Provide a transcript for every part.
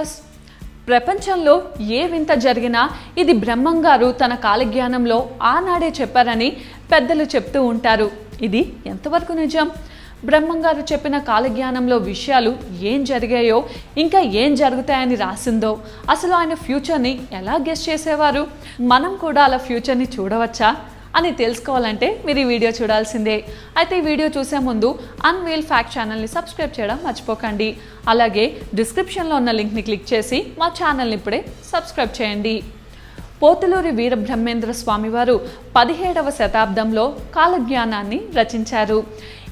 Viewers ప్రపంచంలో ఏ వింత జరిగినా ఇది బ్రహ్మంగారు తన కాలజ్ఞానంలో ఆనాడే చెప్పారని పెద్దలు చెప్తూ ఉంటారు. ఇది ఎంతవరకు నిజం? బ్రహ్మంగారు చెప్పిన కాలజ్ఞానంలో విషయాలు ఏం జరిగాయో ఇంకా ఏం జరుగుతాయని రాసిందో అసలు ఆయన ఫ్యూచర్ని ఎలా గెస్ట్ చేసేవారు? మనం కూడా అలా ఫ్యూచర్ని చూడవచ్చా? అని తెలుసుకోవాలంటే మీరు ఈ వీడియో చూడాల్సిందే. అయితే ఈ వీడియో చూసే ముందు అన్వీల్ ఫ్యాక్ట్ ఛానల్ని సబ్స్క్రైబ్ చేయడం మర్చిపోకండి. అలాగే డిస్క్రిప్షన్లో ఉన్న లింక్ని క్లిక్ చేసి మా ఛానల్ని ఇప్పుడే సబ్స్క్రైబ్ చేయండి. పోతులూరి వీరబ్రహ్మేంద్ర స్వామివారు పదిహేడవ శతాబ్దంలో కాలజ్ఞానాన్ని రచించారు.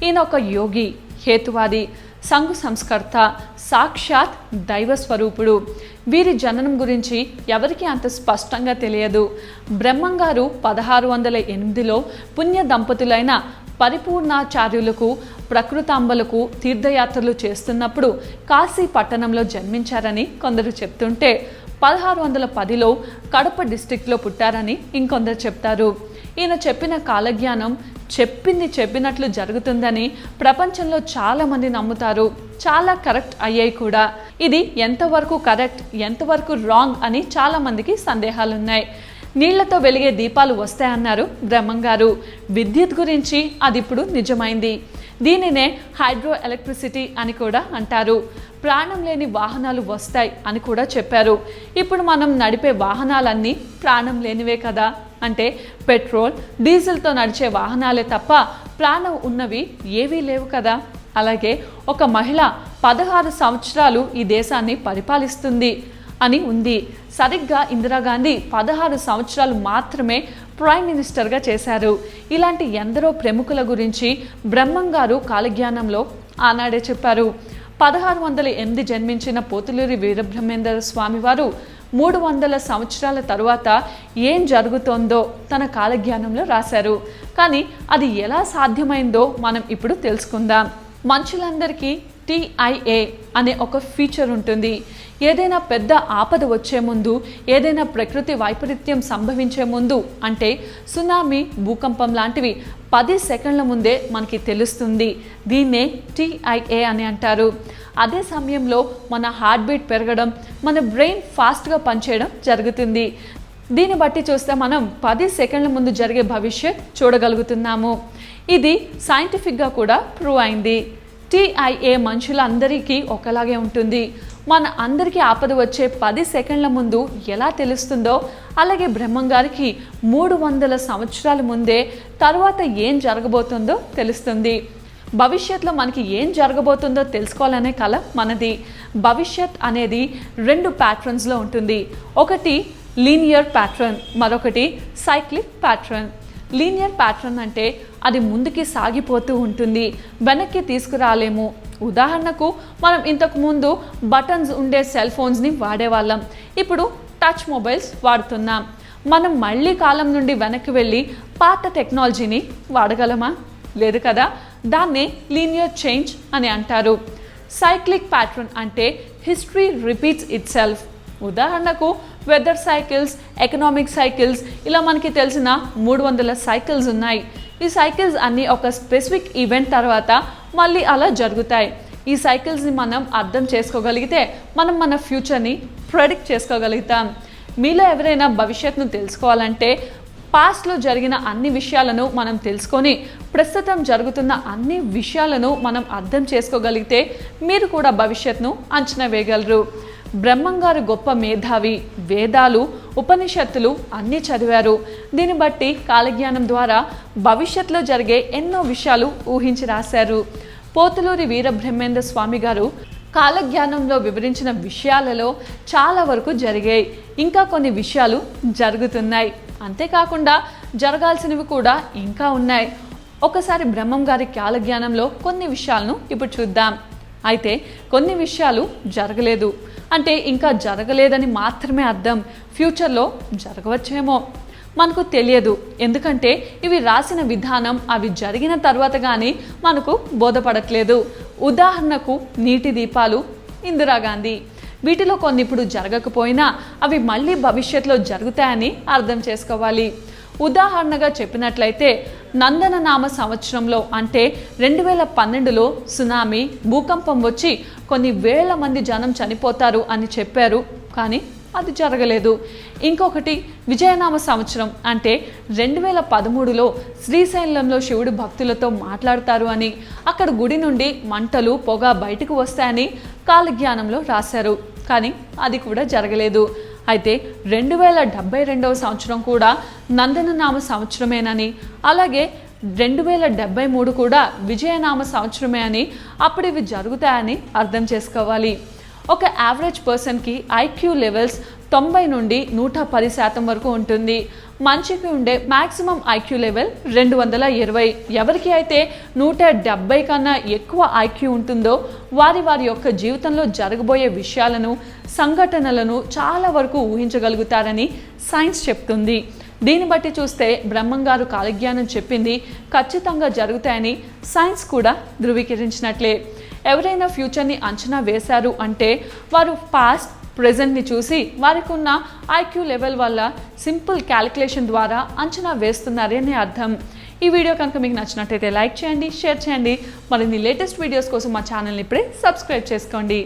ఈయన ఒక యోగి హేతువాది. సంఘు సంస్కర్త సాక్షాత్ దైవ స్వరూపుడు. వీరి జననం గురించి ఎవరికి అంత స్పష్టంగా తెలియదు. బ్రహ్మంగారు పదహారు వందల ఎనిమిదిలో పుణ్య దంపతులైన పరిపూర్ణాచార్యులకు ప్రకృతాంబలకు తీర్థయాత్రలు చేస్తున్నప్పుడు కాశీ పట్టణంలో జన్మించారని కొందరు చెప్తుంటే పదహారు వందల పదిలో కడప డిస్టిక్లో పుట్టారని ఇంకొందరు చెప్తారు. ఈయన చెప్పిన కాలజ్ఞానం చెప్పింది చెప్పినట్లు జరుగుతుందని ప్రపంచంలో చాలామంది నమ్ముతారు. చాలా కరెక్ట్ అయ్యాయి కూడా. ఇది ఎంతవరకు కరెక్ట్ ఎంతవరకు రాంగ్ అని చాలామందికి సందేహాలున్నాయి. నీళ్ళతో వెలిగే దీపాలు వస్తాయన్నారు బ్రహ్మంగారు. విద్యుత్ గురించి అది ఇప్పుడు నిజమైంది. దీనినే హైడ్రో ఎలక్ట్రిసిటీ అని కూడా అంటారు. ప్రాణం లేని వాహనాలు వస్తాయి అని కూడా చెప్పారు. ఇప్పుడు మనం నడిపే వాహనాలన్నీ ప్రాణం లేనివే కదా. అంటే పెట్రోల్ డీజిల్తో నడిచే వాహనాలే తప్ప ప్రాణం ఉన్నవి ఏవీ లేవు కదా. అలాగే ఒక మహిళ పదహారు సంవత్సరాలు ఈ దేశాన్ని పరిపాలిస్తుంది అని ఉంది. సరిగ్గా ఇందిరాగాంధీ పదహారు సంవత్సరాలు మాత్రమే ప్రైమ్ మినిస్టర్గా చేశారు. ఇలాంటి ఎందరో ప్రముఖుల గురించి బ్రహ్మంగారు కాలజ్ఞానంలో ఆనాడే చెప్పారు. పదహారు వందల ఎనిమిది జన్మించిన పోతులూరి వీరబ్రహ్మేంద్ర స్వామివారు మూడు వందల సంవత్సరాల తరువాత ఏం జరుగుతోందో తన కాలజ్ఞానంలో రాశారు. కానీ అది ఎలా సాధ్యమైందో మనం ఇప్పుడు తెలుసుకుందాం. మనుషులందరికీ టీఐఏ అనే ఒక ఫీచర్ ఉంటుంది. ఏదైనా పెద్ద ఆపద వచ్చే ముందు ఏదైనా ప్రకృతి వైపరీత్యం సంభవించే ముందు అంటే సునామీ భూకంపం లాంటివి పది సెకండ్ల ముందే మనకి తెలుస్తుంది. దీన్నే టీఐఏ అని అంటారు. అదే సమయంలో మన హార్ట్ బీట్ పెరగడం మన బ్రెయిన్ ఫాస్ట్గా పనిచేయడం జరుగుతుంది. దీన్ని బట్టి చూస్తే మనం పది సెకండ్ల ముందు జరిగే భవిష్యత్ చూడగలుగుతున్నాము. ఇది సైంటిఫిక్గా కూడా ప్రూవ్ అయింది. టీఐఏ మనుషులందరికీ ఒకలాగే ఉంటుంది. మన అందరికీ ఆపద వచ్చే పది సెకండ్ల ముందు ఎలా తెలుస్తుందో అలాగే బ్రహ్మంగారికి మూడు వందల సంవత్సరాల ముందే తర్వాత ఏం జరగబోతుందో తెలుస్తుంది. భవిష్యత్తులో మనకి ఏం జరగబోతుందో తెలుసుకోవాలనే కళ మనది. భవిష్యత్ అనేది రెండు ప్యాట్రన్స్లో ఉంటుంది. ఒకటి లీనియర్ ప్యాట్రన్ మరొకటి సైక్లిక్ ప్యాట్రన్ లీనియర్ ప్యాట్రన్ అంటే అది ముందుకి సాగిపోతూ ఉంటుంది వెనక్కి తీసుకురాలేము. ఉదాహరణకు మనం ఇంతకుముందు బటన్స్ ఉండే సెల్ ఫోన్స్ని వాడేవాళ్ళం. ఇప్పుడు టచ్ మొబైల్స్ వాడుతున్నాం. మనం మళ్ళీ కాలం నుండి వెనక్కి వెళ్ళి పాత టెక్నాలజీని వాడగలమా? లేదు కదా? దాన్నే లీనియర్ చేంజ్ అని అంటారు. సైక్లిక్ ప్యాట్రన్ అంటే హిస్టరీ రిపీట్స్ ఇట్ సెల్ఫ్ ఉదాహరణకు వెదర్ సైకిల్స్ ఎకనామిక్ సైకిల్స్ ఇలా మనకి తెలిసిన మూడు వందల సైకిల్స్ ఉన్నాయి. ఈ సైకిల్స్ అన్నీ ఒక స్పెసిఫిక్ ఈవెంట్ తర్వాత మళ్ళీ అలా జరుగుతాయి. ఈ సైకిల్స్ని మనం అర్థం చేసుకోగలిగితే మనం మన ఫ్యూచర్ని ప్రెడిక్ట్ చేసుకోగలుగుతాం. మీలో ఎవరైనా భవిష్యత్తును తెలుసుకోవాలంటే పాస్ట్లో జరిగిన అన్ని విషయాలను మనం తెలుసుకొని ప్రస్తుతం జరుగుతున్న అన్ని విషయాలను మనం అర్థం చేసుకోగలిగితే మీరు కూడా భవిష్యత్తును అంచనా వేయగలరు. బ్రహ్మంగారు గొప్ప మేధావి వేదాలు ఉపనిషత్తులు అన్నీ చదివారు. దీన్ని బట్టి కాలజ్ఞానం ద్వారా భవిష్యత్తులో జరిగే ఎన్నో విషయాలు ఊహించి రాశారు. పోతులూరి వీరబ్రహ్మేంద్ర స్వామి గారు కాలజ్ఞానంలో వివరించిన విషయాలలో చాలా వరకు జరిగాయి. ఇంకా కొన్ని విషయాలు జరుగుతున్నాయి. అంతేకాకుండా జరగాల్సినవి కూడా ఇంకా ఉన్నాయి. ఒకసారి బ్రహ్మం గారి కాలజ్ఞానంలో కొన్ని విషయాలను ఇప్పుడు చూద్దాం. అయితే కొన్ని విషయాలు జరగలేదు. అంటే ఇంకా జరగలేదని మాత్రమే అర్థం. ఫ్యూచర్లో జరగవచ్చేమో. మనకు తెలియదు. ఎందుకంటే ఇవి రాసిన విధానం అవి జరిగిన తర్వాత కానీ మనకు బోధపడట్లేదు. ఉదాహరణకు నీటి దీపాలు ఇందిరాగాంధీ వీటిలో కొన్ని ఇప్పుడు జరగకపోయినా అవి మళ్ళీ భవిష్యత్తులో జరుగుతాయని అర్థం చేసుకోవాలి. ఉదాహరణగా చెప్పినట్లయితే నందననామ సంవత్సరంలో అంటే రెండు వేల పన్నెండులో సునామీ భూకంపం వచ్చి కొన్ని వేల మంది జనం చనిపోతారు అని చెప్పారు కానీ అది జరగలేదు. ఇంకొకటి విజయనామ సంవత్సరం అంటే రెండు వేల పదమూడులో శ్రీశైలంలో శివుడు భక్తులతో మాట్లాడతారు అని అక్కడ గుడి నుండి మంటలు పొగ బయటకు వస్తాయని కాలజ్ఞానంలో రాశారు. కానీ అది కూడా జరగలేదు. అయితే రెండు వేల డెబ్బై రెండవ సంవత్సరం కూడా నందననామ సంవత్సరమేనని అలాగే రెండు వేల డెబ్బై మూడు కూడా విజయనామ సంవత్సరమే అని అప్పుడు ఇవి జరుగుతాయని అర్థం చేసుకోవాలి. ఒక యావరేజ్ పర్సన్కి ఐక్యూ లెవెల్స్ తొంభై నుండి నూట పది శాతం వరకు ఉంటుంది. మనిషికి ఉండే మ్యాక్సిమం ఐక్యూ లెవెల్ రెండు వందల ఇరవై. ఎవరికి అయితే నూట డెబ్బై కన్నా ఎక్కువ ఐక్యూ ఉంటుందో వారి వారి యొక్క జీవితంలో జరగబోయే విషయాలను సంఘటనలను చాలా వరకు ఊహించగలుగుతారని సైన్స్ చెప్తుంది. దీన్ని బట్టి చూస్తే బ్రహ్మంగారు కాలజ్ఞానం చెప్పింది ఖచ్చితంగా జరుగుతాయని సైన్స్ కూడా ధృవీకరించినట్లే. ఎవరైనా ఫ్యూచర్ని అంచనా వేశారు అంటే వారు పాస్ట్ ప్రెజెంట్ని చూసి వారికి ఉన్న ఐక్యూ లెవెల్ వల్ల సింపుల్ క్యాలిక్యులేషన్ ద్వారా అంచనా వేస్తున్నారని అర్థం. ఈ వీడియో కనుక మీకు నచ్చినట్టయితే లైక్ చేయండి షేర్ చేయండి. మరిన్ని లేటెస్ట్ వీడియోస్ కోసం మా ఛానల్ని ఇప్పుడే సబ్స్క్రైబ్ చేసుకోండి.